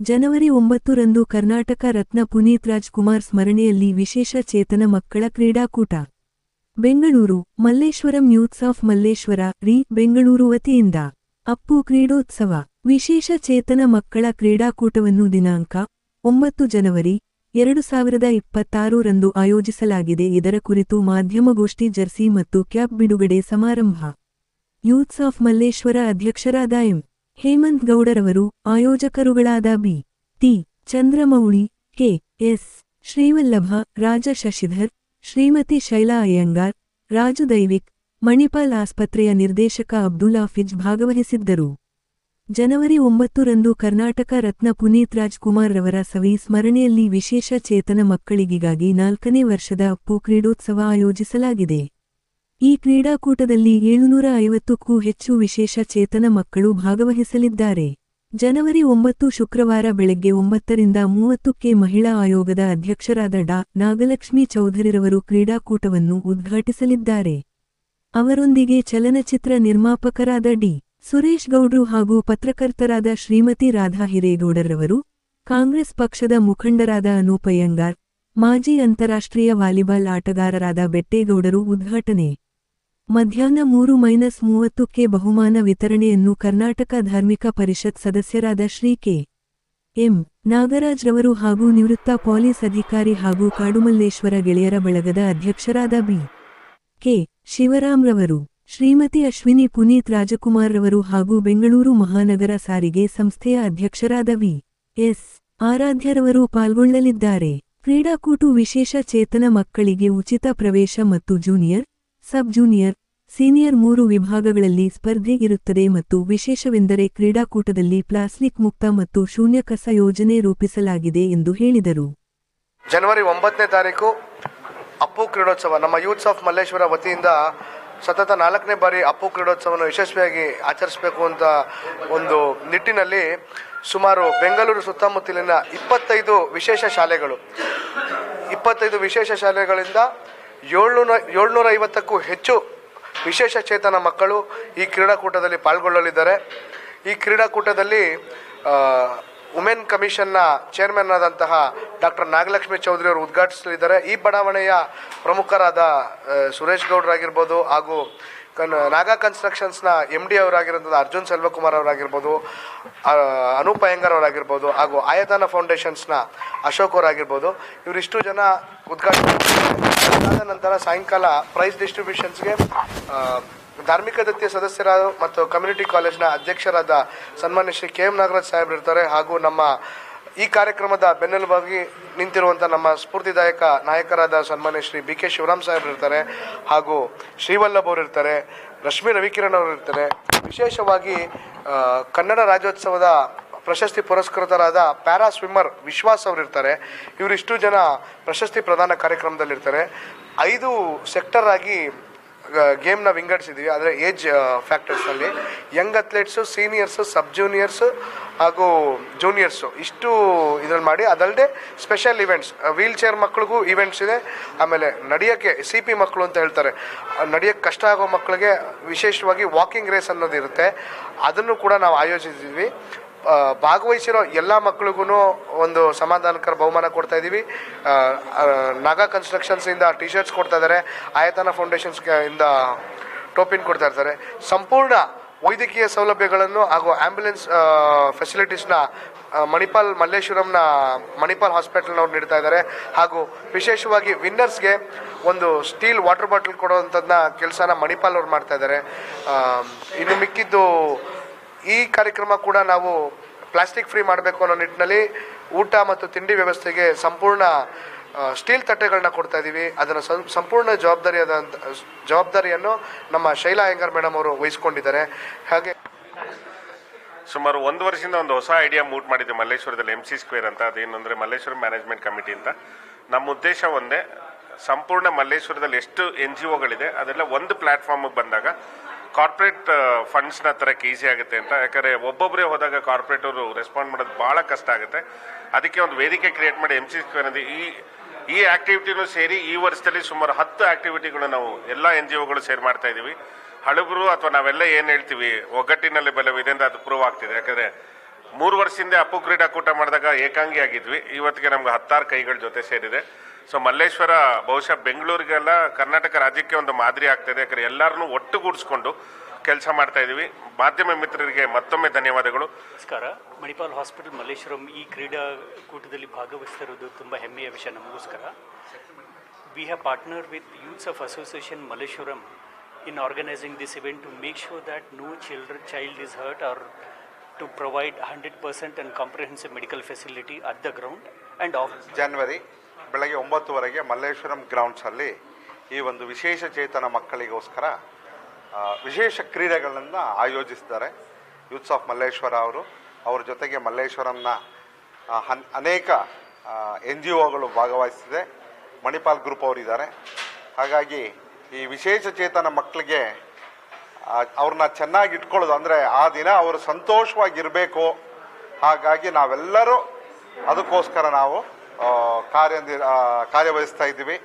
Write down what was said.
ಜನವರಿ ಒಂಬತ್ತರಂದು ಕರ್ನಾಟಕ ರತ್ನ ಪುನೀತ್ ರಾಜ್ ಕುಮಾರ್ ಸ್ಮರಣೆಯಲ್ಲಿ ವಿಶೇಷ ಚೇತನ ಮಕ್ಕಳ ಕ್ರೀಡಾಕೂಟ. ಬೆಂಗಳೂರು, ಮಲ್ಲೇಶ್ವರಂ ಯೂತ್ಸ್ ಆಫ್ ಮಲ್ಲೇಶ್ವರ, ರಿ, ಬೆಂಗಳೂರು ವತಿಯಿಂದ ಅಪ್ಪು ಕ್ರೀಡೋತ್ಸವ. ವಿಶೇಷ ಚೇತನ ಮಕ್ಕಳ ಕ್ರೀಡಾಕೂಟವನ್ನು ದಿನಾಂಕ ಒಂಬತ್ತು ಜನವರಿ ಎರಡು ಸಾವಿರದ ಇಪ್ಪತ್ತಾರರಂದು ಆಯೋಜಿಸಲಾಗಿದೆ. ಇದರ ಕುರಿತು ಮಾಧ್ಯಮಗೋಷ್ಠಿ ಜರ್ಸಿ ಮತ್ತು ಕ್ಯಾಪ್ ಬಿಡುಗಡೆ ಸಮಾರಂಭ. ಯೂತ್ಸ್ ಆಫ್ ಮಲ್ಲೇಶ್ವರ ಅಧ್ಯಕ್ಷರಾದ ಎಂ. ಹೇಮಂತ್ ಗೌಡರವರು ಆಯೋಜಕರುಗಳಾದ B. T. Chandramouli, K. S. Srivallabha, Raja Shashidhar, Shrimati Shaila Iyengar, Raju Daivik, Manipal ಆಸ್ಪತ್ರೆಯ ನಿರ್ದೇಶಕ ಅಬ್ದುಲ್ ಹಾಫಿಜ್ ಭಾಗವಹಿಸಿದ್ದರು. ಜನವರಿ ಒಂಬತ್ತರಂದು ಕರ್ನಾಟಕ ರತ್ನ ಪುನೀತ್ ರಾಜ್ ಕುಮಾರ್ ರವರ ಸವಿ ಸ್ಮರಣೆಯಲ್ಲಿ ವಿಶೇಷ ಚೇತನ ಮಕ್ಕಳಿಗಾಗಿ ನಾಲ್ಕನೇ ವರ್ಷದ ಅಪ್ಪು ಕ್ರೀಡೋತ್ಸವ ಆಯೋಜಿಸಲಾಗಿದೆ. ಈ ಕ್ರೀಡಾಕೂಟದಲ್ಲಿ ಏಳುನೂರ ಐವತ್ತಕ್ಕೂ ಹೆಚ್ಚು ವಿಶೇಷ ಚೇತನ ಮಕ್ಕಳು ಭಾಗವಹಿಸಲಿದ್ದಾರೆ. ಜನವರಿ ಒಂಬತ್ತು ಶುಕ್ರವಾರ ಬೆಳಗ್ಗೆ ಒಂಬತ್ತರಿಂದ ಮೂವತ್ತಕ್ಕೆ ಮಹಿಳಾ ಆಯೋಗದ ಅಧ್ಯಕ್ಷರಾದ ಡಾ. ನಾಗಲಕ್ಷ್ಮಿ ಚೌಧರಿರವರು ಕ್ರೀಡಾಕೂಟವನ್ನು ಉದ್ಘಾಟಿಸಲಿದ್ದಾರೆ. ಅವರೊಂದಿಗೆ ಚಲನಚಿತ್ರ ನಿರ್ಮಾಪಕರಾದ ಡಿ. ಸುರೇಶ್ ಗೌಡ್ರು ಹಾಗೂ ಪತ್ರಕರ್ತರಾದ ಶ್ರೀಮತಿ ರಾಧಾ ಹಿರೇಗೌಡರವರು, ಕಾಂಗ್ರೆಸ್ ಪಕ್ಷದ ಮುಖಂಡರಾದ ಅನೂಪಯ್ಯಂಗಾರ್ ಮಾಜಿ ಅಂತಾರಾಷ್ಟ್ರೀಯ ವಾಲಿಬಾಲ್ ಆಟಗಾರರಾದ ಬೆಟ್ಟೇಗೌಡರು ಉದ್ಘಾಟನೆ ಮಧ್ಯಾಹ್ನ ಮೂರು ಮೈನಸ್ ಮೂವತ್ತಕ್ಕೆ ಬಹುಮಾನ ವಿತರಣೆಯನ್ನು ಕರ್ನಾಟಕ ಧಾರ್ಮಿಕ ಪರಿಷತ್ ಸದಸ್ಯರಾದ ಶ್ರೀ ಕೆ. ಎಂ. ನಾಗರಾಜ್ ರವರು ಹಾಗೂ ನಿವೃತ್ತ ಪೊಲೀಸ್ ಅಧಿಕಾರಿ ಹಾಗೂ ಕಾಡುಮಲ್ಲೇಶ್ವರ ಗೆಳೆಯರ ಬಳಗದ ಅಧ್ಯಕ್ಷರಾದ ಬಿ. ಕೆ. ಶಿವರಾಮ್ ರವರು ಶ್ರೀಮತಿ ಅಶ್ವಿನಿ ಪುನೀತ್ ರಾಜಕುಮಾರ್ ರವರು ಹಾಗೂ ಬೆಂಗಳೂರು ಮಹಾನಗರ ಸಾರಿಗೆ ಸಂಸ್ಥೆಯ ಅಧ್ಯಕ್ಷರಾದ ವಿ. ಎಸ್. ಆರಾಧ್ಯರವರು ಪಾಲ್ಗೊಳ್ಳಲಿದ್ದಾರೆ. ಕ್ರೀಡಾಕೂಟು ವಿಶೇಷ ಚೇತನ ಮಕ್ಕಳಿಗೆ ಉಚಿತ ಪ್ರವೇಶ ಮತ್ತು ಜೂನಿಯರ್ ಸಬ್ ಜೂನಿಯರ್, ಸೀನಿಯರ್ ಮೂರು ವಿಭಾಗಗಳಲ್ಲಿ ಸ್ಪರ್ಧೆ ಇರುತ್ತದೆ ಮತ್ತು ವಿಶೇಷವೆಂದರೆ ಕ್ರೀಡಾಕೂಟದಲ್ಲಿ ಪ್ಲಾಸ್ಟಿಕ್ ಮುಕ್ತ ಮತ್ತು ಶೂನ್ಯ ಕಸ ಯೋಜನೆ ರೂಪಿಸಲಾಗಿದೆ ಎಂದು ಹೇಳಿದರು. ಜನವರಿ ಒಂಬತ್ತನೇ ತಾರೀಕು ಅಪ್ಪು ಕ್ರೀಡೋತ್ಸವ. ನಮ್ಮ ಯೂತ್ಸ್ ಆಫ್ ಮಲ್ಲೇಶ್ವರ ವತಿಯಿಂದ ಸತತ ನಾಲ್ಕನೇ ಬಾರಿ ಅಪ್ಪು ಕ್ರೀಡೋತ್ಸವವನ್ನು ಯಶಸ್ವಿಯಾಗಿ ಆಚರಿಸಬೇಕು ಅಂತ ಒಂದು ನಿಟ್ಟಿನಲ್ಲಿ ಸುಮಾರು ಬೆಂಗಳೂರು ಸುತ್ತಮುತ್ತಲಿನ ಇಪ್ಪತ್ತೈದು ವಿಶೇಷ ಶಾಲೆಗಳು. ಇಪ್ಪತ್ತೈದು ವಿಶೇಷ ಶಾಲೆಗಳಿಂದ ಏಳ್ನೂರ ಏಳ್ನೂರ ಐವತ್ತಕ್ಕೂ ಹೆಚ್ಚು ವಿಶೇಷ ಚೇತನ ಮಕ್ಕಳು ಈ ಕ್ರೀಡಾಕೂಟದಲ್ಲಿ ಪಾಲ್ಗೊಳ್ಳಲಿದ್ದಾರೆ. ಈ ಕ್ರೀಡಾಕೂಟದಲ್ಲಿ ವುಮೆನ್ ಕಮಿಷನ್ನ ಚೇರ್ಮನ್ ಆದಂತಹ ಡಾಕ್ಟರ್ ನಾಗಲಕ್ಷ್ಮಿ ಚೌಧರಿ ಅವರು ಉದ್ಘಾಟಿಸಲಿದ್ದಾರೆ. ಈ ಬಡಾವಣೆಯ ಪ್ರಮುಖರಾದ ಸುರೇಶ್ ಗೌಡ್ರಾಗಿರ್ಬೋದು ಹಾಗೂ ಕನ್ ನಾಗಾ ಕನ್ಸ್ಟ್ರಕ್ಷನ್ಸ್ನ ಎಂ ಡಿ ಅವರಾಗಿರೋಂಥ ಅರ್ಜುನ್ ಸೆಲ್ವಕುಮಾರ್ ಅವರಾಗಿರ್ಬೋದು ಅನೂಪ್ ಅಯ್ಯಂಗಾರ್ ಅವರಾಗಿರ್ಬೋದು, ಹಾಗೂ ಆಯತಾನ ಫೌಂಡೇಶನ್ಸ್ನ ಅಶೋಕ್ ಅವರಾಗಿರ್ಬೋದು. ಇವರಿಷ್ಟು ಜನ ಉದ್ಘಾಟನೆ ನಂತರ ಸಾಯಂಕಾಲ ಪ್ರೈಸ್ ಡಿಸ್ಟ್ರಿಬ್ಯೂಷನ್ಸ್ಗೆ ಧಾರ್ಮಿಕ ದತ್ತಿಯ ಸದಸ್ಯರಾದ ಮತ್ತು ಕಮ್ಯುನಿಟಿ ಕಾಲೇಜ್ನ ಅಧ್ಯಕ್ಷರಾದ ಸನ್ಮಾನ್ಯ ಶ್ರೀ ಕೆ ಎಂ ನಾಗರಾಜ್ ಸಾಹೇಬ್ರು ಇರ್ತಾರೆ ಹಾಗೂ ನಮ್ಮ ಈ ಕಾರ್ಯಕ್ರಮದ ಬೆನ್ನೆಲುಬಾಗಿ ನಿಂತಿರುವಂಥ ನಮ್ಮ ಸ್ಫೂರ್ತಿದಾಯಕ ನಾಯಕರಾದ ಸನ್ಮಾನ್ಯ ಶ್ರೀ ಬಿ ಕೆ ಶಿವರಾಮ್ ಸಾಹೇಬ್ರು ಇರ್ತಾರೆ ಹಾಗೂ ಶ್ರೀವಲ್ಲಭ್ ಅವರು ಇರ್ತಾರೆ, ರಶ್ಮಿ ರವಿಕಿರಣ್ ಅವರು ಇರ್ತಾರೆ. ವಿಶೇಷವಾಗಿ ಕನ್ನಡ ರಾಜ್ಯೋತ್ಸವದ ಪ್ರಶಸ್ತಿ ಪುರಸ್ಕೃತರಾದ ಪ್ಯಾರಾ ಸ್ವಿಮ್ಮರ್ ವಿಶ್ವಾಸ್ ಅವರು ಇರ್ತಾರೆ. ಇವರಿಷ್ಟು ಜನ ಪ್ರಶಸ್ತಿ ಪ್ರದಾನ ಕಾರ್ಯಕ್ರಮದಲ್ಲಿರ್ತಾರೆ. ಐದು ಸೆಕ್ಟರ್ ಆಗಿ ಗೇಮ್ನ ವಿಂಗಡಿಸಿದ್ವಿ. ಅಂದರೆ age ಫ್ಯಾಕ್ಟರ್ಸ್ನಲ್ಲಿ young athletes, seniors, sub juniors ಹಾಗೂ ಜೂನಿಯರ್ಸು ಇಷ್ಟು ಇದ್ರಲ್ಲಿ ಮಾಡಿ ಅದಲ್ಲದೆ ಸ್ಪೆಷಲ್ ಇವೆಂಟ್ಸ್ ವೀಲ್ ಚೇರ್ ಮಕ್ಳಿಗೂ ಇವೆಂಟ್ಸ್ ಇದೆ. ಆಮೇಲೆ ನಡೆಯೋಕ್ಕೆ ಸಿ ಪಿ ಮಕ್ಕಳು ಅಂತ ಹೇಳ್ತಾರೆ. ನಡೆಯೋಕ್ಕೆ ಕಷ್ಟ ಆಗೋ ಮಕ್ಕಳಿಗೆ ವಿಶೇಷವಾಗಿ ವಾಕಿಂಗ್ ರೇಸ್ ಅನ್ನೋದು ಇರುತ್ತೆ. ಅದನ್ನು ಕೂಡ ನಾವು ಆಯೋಜಿಸಿದ್ವಿ. ಭಾಗವಹಿಸಿರೋ ಎಲ್ಲ ಮಕ್ಕಳಿಗೂ ಒಂದು ಸಮಾಧಾನಕರ ಬಹುಮಾನ ಕೊಡ್ತಾ ಇದ್ದೀವಿ. ನಾಗಾ ಕನ್ಸ್ಟ್ರಕ್ಷನ್ಸಿಂದ ಟಿ ಶರ್ಟ್ಸ್ ಕೊಡ್ತಾ ಇದ್ದಾರೆ. ಆಯತನ ಫೌಂಡೇಶನ್ಸ್ ಇಂದ ಟೋಪಿನ್ ಕೊಡ್ತಾ ಇರ್ತಾರೆ. ಸಂಪೂರ್ಣ ವೈದ್ಯಕೀಯ ಸೌಲಭ್ಯಗಳನ್ನು ಹಾಗೂ ಆಂಬ್ಯುಲೆನ್ಸ್ ಫೆಸಿಲಿಟೀಸ್ನ ಮಣಿಪಾಲ್ ಮಲ್ಲೇಶ್ವರಂನ ಮಣಿಪಾಲ್ ಹಾಸ್ಪಿಟಲ್ನವ್ರು ನೀಡ್ತಾ ಇದ್ದಾರೆ. ಹಾಗೂ ವಿಶೇಷವಾಗಿ ವಿನ್ನರ್ಸ್ಗೆ ಒಂದು ಸ್ಟೀಲ್ ವಾಟರ್ ಬಾಟಲ್ ಕೊಡುವಂಥದ್ದನ್ನ ಕೆಲಸನ ಮಣಿಪಾಲ್ ಅವ್ರು ಮಾಡ್ತಾ ಇದ್ದಾರೆ. ಇನ್ನು ಮಿಕ್ಕಿದ್ದು ಈ ಕಾರ್ಯಕ್ರಮ ಕೂಡ ನಾವು ಪ್ಲಾಸ್ಟಿಕ್ ಫ್ರೀ ಮಾಡಬೇಕು ಅನ್ನೋ ನಿಟ್ಟಿನಲ್ಲಿ ಊಟ ಮತ್ತು ತಿಂಡಿ ವ್ಯವಸ್ಥೆಗೆ ಸಂಪೂರ್ಣ ಸ್ಟೀಲ್ ತಟ್ಟೆಗಳನ್ನ ಕೊಡ್ತಾ ಇದ್ದೀವಿ ಅದನ್ನು ಸಂಪೂರ್ಣ ಜವಾಬ್ದಾರಿಯಾದ ಜವಾಬ್ದಾರಿಯನ್ನು ನಮ್ಮ ಶೈಲಾ ಅಯ್ಯಂಗಾರ್ ಮೇಡಮ್ ಅವರು ವಹಿಸ್ಕೊಂಡಿದ್ದಾರೆ. ಹಾಗೆ ಸುಮಾರು ಒಂದು ವರ್ಷದಿಂದ ಒಂದು ಹೊಸ ಐಡಿಯಾ ಮೂಟ್ ಮಾಡಿದ್ದೆ ಮಲ್ಲೇಶ್ವರದಲ್ಲಿ ಎಂ ಸಿ ಸ್ಕ್ವೇರ್ ಅಂತ. ಅದೇನಂದ್ರೆ ಮಲ್ಲೇಶ್ವರ ಮ್ಯಾನೇಜ್ಮೆಂಟ್ ಕಮಿಟಿ ಅಂತ. ನಮ್ಮ ಉದ್ದೇಶ ಒಂದೇ, ಸಂಪೂರ್ಣ ಮಲ್ಲೇಶ್ವರದಲ್ಲಿ ಎಷ್ಟು ಎನ್ ಜಿ ಒಗಳಿದೆ ಅದೆಲ್ಲ ಒಂದು ಪ್ಲಾಟ್ಫಾರ್ಮಿಗೆ ಬಂದಾಗ ಕಾರ್ಪೊರೇಟ್ ಫಂಡ್ಸ್ನ ತರಕ್ಕೆ ಈಸಿ ಆಗುತ್ತೆ ಅಂತ. ಯಾಕಂದರೆ ಒಬ್ಬೊಬ್ಬರೇ ಹೋದಾಗ ಕಾರ್ಪೊರೇಟ್ ಅವರು ರೆಸ್ಪಾಂಡ್ ಮಾಡೋದು ಭಾಳ ಕಷ್ಟ ಆಗುತ್ತೆ. ಅದಕ್ಕೆ ಒಂದು ವೇದಿಕೆ ಕ್ರಿಯೇಟ್ ಮಾಡಿ ಎಂ ಸಿ ಸ್ಕ್ವೇರ್ ಅಂದರೆ ಈ ಈ ಆಕ್ಟಿವಿಟಿನೂ ಸೇರಿ ಈ ವರ್ಷದಲ್ಲಿ ಸುಮಾರು ಹತ್ತು ಆಕ್ಟಿವಿಟಿಗಳು ನಾವು ಎಲ್ಲ ಎನ್ ಜಿ ಒಗಳು ಸೇರ್ ಮಾಡ್ತಾ ಇದ್ದೀವಿ. ಹಳಬರು ಅಥವಾ ನಾವೆಲ್ಲ ಏನು ಹೇಳ್ತೀವಿ, ಒಗ್ಗಟ್ಟಿನಲ್ಲಿ ಬಲವಿದೆ ಅಂತ ಅದು ಪ್ರೂವ್ ಆಗ್ತಿದೆ. ಯಾಕಂದರೆ ಮೂರು ವರ್ಷದಿಂದ ಅಪ್ಪು ಕ್ರೀಡಾಕೂಟ ಮಾಡಿದಾಗ ಏಕಾಂಗಿ ಆಗಿದ್ವಿ ಇವತ್ತಿಗೆ ನಮ್ಗೆ ಹತ್ತಾರು ಕೈಗಳ ಜೊತೆ ಸೇರಿದೆ. ಸೊ ಮಲ್ಲೇಶ್ವರ ಬಹುಶಃ ಬೆಂಗಳೂರಿಗೆಲ್ಲ ಕರ್ನಾಟಕ ರಾಜ್ಯಕ್ಕೆ ಒಂದು ಮಾದರಿ ಆಗ್ತಾಯಿದೆ ಯಾಕಂದರೆ ಎಲ್ಲರನ್ನೂ ಒಟ್ಟುಗೂಡಿಸ್ಕೊಂಡು ಕೆಲಸ ಮಾಡ್ತಾ ಇದ್ದೀವಿ ಮಾಧ್ಯಮ ಮಿತ್ರರಿಗೆ ಮತ್ತೊಮ್ಮೆ ಧನ್ಯವಾದಗಳು. ನಮಸ್ಕಾರ. ಮಣಿಪಾಲ್ ಹಾಸ್ಪಿಟಲ್, ಮಲ್ಲೇಶ್ವರಂ ಈ ಕ್ರೀಡಾಕೂಟದಲ್ಲಿ ಭಾಗವಹಿಸ್ತಿರೋದು ತುಂಬ ಹೆಮ್ಮೆಯ ವಿಷಯ. ನಮಗೋಸ್ಕರ. We have partner with youths of association Malleshwaram in organising this event to make sure that no children child is hurt are provide hundred percent and comprehensive medical facility at the ground and of January ಬೆಳಗ್ಗೆ ಒಂಬತ್ತುವರೆಗೆ ಮಲ್ಲೇಶ್ವರಂ ಗ್ರೌಂಡ್ಸಲ್ಲಿ ಈ ಒಂದು ವಿಶೇಷ ಚೇತನ ಮಕ್ಕಳಿಗೋಸ್ಕರ ವಿಶೇಷ ಕ್ರೀಡೆಗಳನ್ನು ಆಯೋಜಿಸಿದ್ದಾರೆ youths of Malleshwara ಅವರು. ಅವ್ರ ಜೊತೆಗೆ ಮಲ್ಲೇಶ್ವರಂನ ಅನೇಕ ಎನ್ ಜಿ ಒಗಳು ಭಾಗವಹಿಸಿದೆ ಮಣಿಪಾಲ್ ಗ್ರೂಪ್ ಅವರಿದ್ದಾರೆ. ಹಾಗಾಗಿ ಈ ವಿಶೇಷ ಚೇತನ ಮಕ್ಕಳಿಗೆ ಅವ್ರನ್ನ ಚೆನ್ನಾಗಿ ಇಟ್ಕೊಳ್ಳೋದು ಅಂದರೆ ಆ ದಿನ ಅವರು ಸಂತೋಷವಾಗಿರಬೇಕು. ಹಾಗಾಗಿ ನಾವೆಲ್ಲರೂ ಅದಕ್ಕೋಸ್ಕರ ನಾವು ಕಾರ್ಯ ಕಾರ್ಯವಹಿಸ್ತಾ ಇದ್ದೀವಿ.